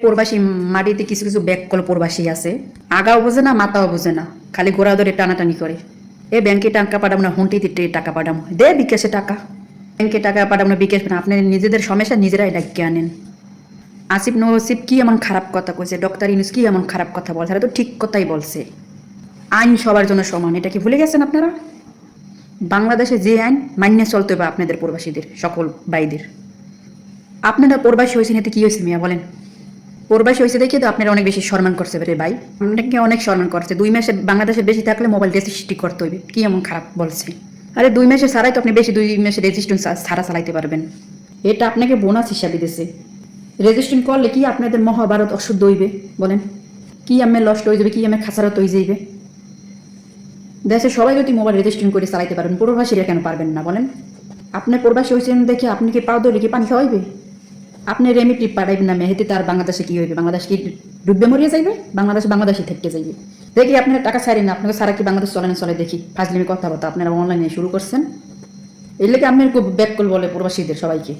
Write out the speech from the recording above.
প্রবাসী মাটিতে কিছু কিছু ব্যাককল প্রবাসী আছে। আগাও বোঝে না মাথাও বোঝে না। খালি ঘোরা ধরে টানাটানি করে। এ ব্যাংকে টাকা পাঠাবো না, হুন্টিতে টাকা পাঠাবো। দে বিকাশে টাকা। ব্যাংকে টাকা পাঠাবো না, বিকাশ না। আপনি নিজেদের সমস্যা নিজেরাই ডাকিয়ে আনেন। আসিফ নসিফ কি এমন খারাপ কথা কইছে? ডক্টর ইনুস কি এমন খারাপ কথা বলছে? তারা তো ঠিক কথাই বলছে। আইন সবার জন্য সমান। এটা কি ভুলে গেছেন আপনারা? বাংলাদেশে যে আইন মান্য চলতে হবে আপনাদের প্রবাসীদের, সকল বাইদের আপনারা প্রবাসী হয়েছেন, এতে কি হয়েছে মিয়া বলেন? প্রবাসী হয়েছে দেখে তো আপনারা অনেক বেশি সম্মান করছে রে ভাই। আপনাকে অনেক সম্মান করছে। দুই মাসে বাংলাদেশে বেশি থাকলে মোবাইল রেজিস্ট্রি করতে হইবে। কি এমন খারাপ বলছে? আরে দুই মাসে ছাড়াই তো আপনি বেশি দুই মাসে রেজিস্ট্রেশন ছাড়া চালাইতে পারবেন। এটা আপনাকে বোনাস হিসাবে দিছে। রেজিস্ট্রেশন করলে কি আপনাদের মহাভারত অশুদ্ধ হইবে? বলেন। কি আমি লস্ট হয়ে যাবে, কি আমি খাসারত হয়ে যাইবে? দেশে সবাই যদি মোবাইল রেজিস্ট্রেশন করে চালাইতে পারবেন প্রবাসীরা কেন পারবেন না? বলেন। আপনার প্রবাসী হয়েছেন দেখে আপনি কি পাও দলে কি পানি খাওয়াইবে? আপনি রেমিটি পাঠাইবেন না মেহেতে তার বাংলাদেশে কি হইবে? বাংলাদেশ কি ডুববে মরিয়ে যাইবে? বাংলাদেশ বাংলাদেশে থেকে যাইবে। দেখি আপনারা টাকা ছাড়েন না আপনাকে সারা কি বাংলাদেশ চলে না চলে দেখি। ফাজলিমি কথা বলতো, আপনারা অনলাইনে শুরু করছেন। এর লেগে আপনার ব্যাক কল বলে প্রবাসীদের সবাইকে।